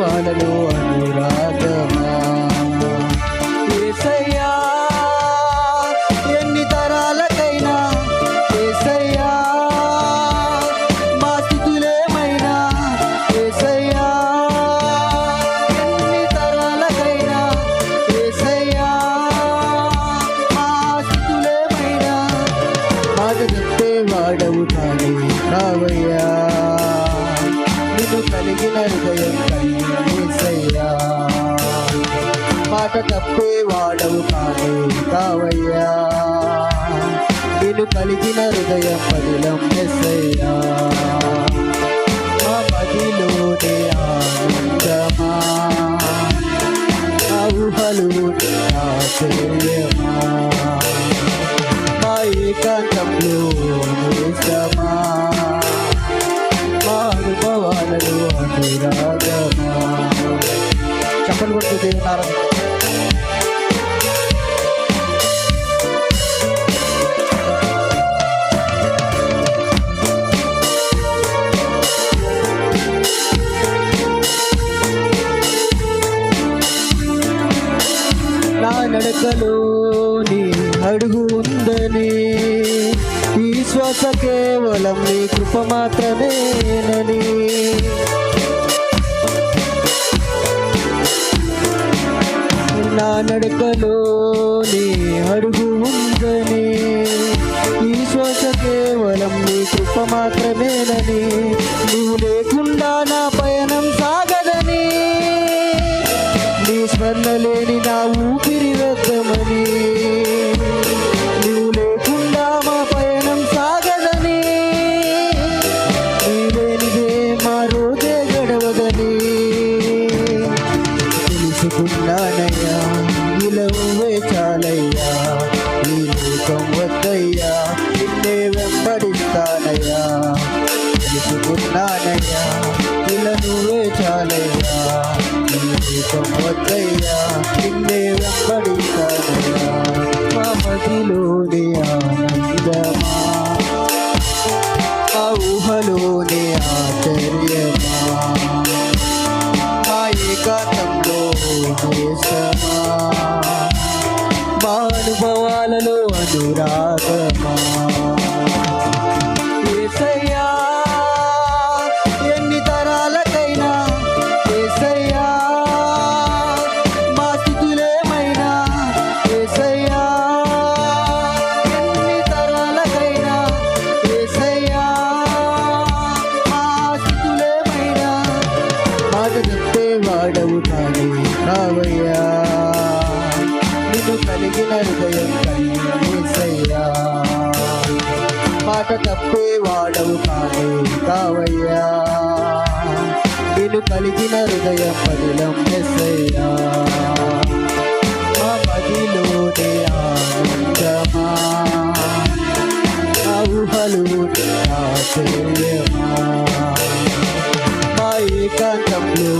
అనుభవాలలో అనురాగమా? యేసయ్యా ఎన్ని తరాలకైనా యేసయ్యా మా స్థితులేమైనా? యేసయ్యా ఎన్ని తరాలకైనా యేసయ్యా మా స్థితులేమైనా? మాట చెప్తే వాడవు కానీ రావయ్యా. కలిగిన హృదయం మాట తప్పేవాడవు కావయ్యా. నేను కలిగిన హృదయం పదిలం ఎస్సయ్యా. మా మదిలోనే ఆనందమా. ఆ ఊహలోనే ఆశ్చర్యమా. మా ఏకాంతంలో మా అనుభవాలలో అనురాగమా. చెప్పలు కొడుతూ దేవునారా నడకలో నీ అడుగు ఉందని ఈ శ్వాస కేవలం నీ కృప మాత్రమేనని. నా నడకలో నీ అడుగు ఉందని ఈ శ్వాస కేవలం నీ కృప మాత్రమేనని. నువ్వు లేకుండా నా ఈ లోకం వద్దయ్యా నిన్నే వెంబడిస్తానయ్యా తెలుసుకున్నానయ్యా ఇలా నువ్వే చాలయ్యా ఈ లోకం వద్దయ్యా నిన్నే వెంబడిస్తానయ్యా మా మదిలోని ఆనందమా ఆ ఊహలోని ఆశ్చర్యమా మా ఏకాంతంలో నేస్తమా అనురాగమా యేసయ్యా ఎన్ని తరాలకైనా యేసయ్యా మా స్థితులేమైనా? యేసయ్యా ఎన్ని తరాలకైనా యేసయ్యా మా స్థితులేమైనా? మాట చెప్తే వాడవు కానీ రావయ్యా. కలిగిన హృదయం కలిగేసయ్యా మాట తప్పే వాడవు కానీ కావయ్యా నేను కలిగిన హృదయం పదిలం ఎస్సయ్యా మా మదిలోనే ఆనందమా ఊహలు ఊహలోనే ఆశ్చర్యమా మా ఏకాంతంలో